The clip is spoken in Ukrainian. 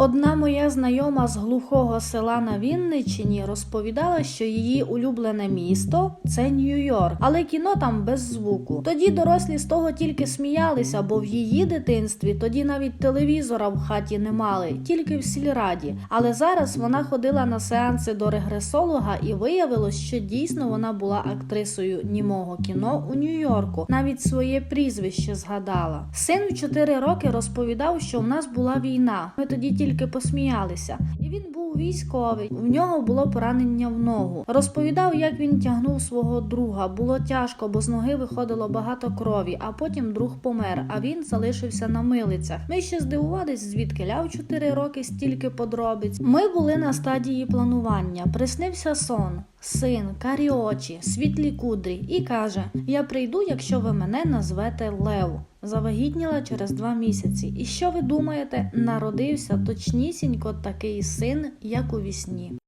Одна моя знайома з глухого села на Вінниччині розповідала, що її улюблене місто це Нью-Йорк, але кіно там без звуку. Тоді дорослі з того тільки сміялися, бо в її дитинстві тоді навіть телевізора в хаті не мали, тільки в сільраді. Але зараз вона ходила на сеанси до регресолога і виявилось, що дійсно вона була актрисою німого кіно у Нью-Йорку. Навіть своє прізвище згадала. Син в 4 роки розповідав, що в нас була війна. Ми тоді тільки посміялися. І він був військовий. В нього було поранення в ногу. Розповідав, як він тягнув свого друга. Було тяжко, бо з ноги виходило багато крові, а потім друг помер, а він залишився на милицях. Ми ще здивувались, звідки ляв 4 роки стільки подробиць. Ми були на стадії планування. Приснився сон. Син, карі очі, світлі кудрі, і каже: Я прийду, якщо ви мене назвете Лев. Завагітніла через два місяці. І що ви думаєте? Народився точнісінько такий син, як у вісні.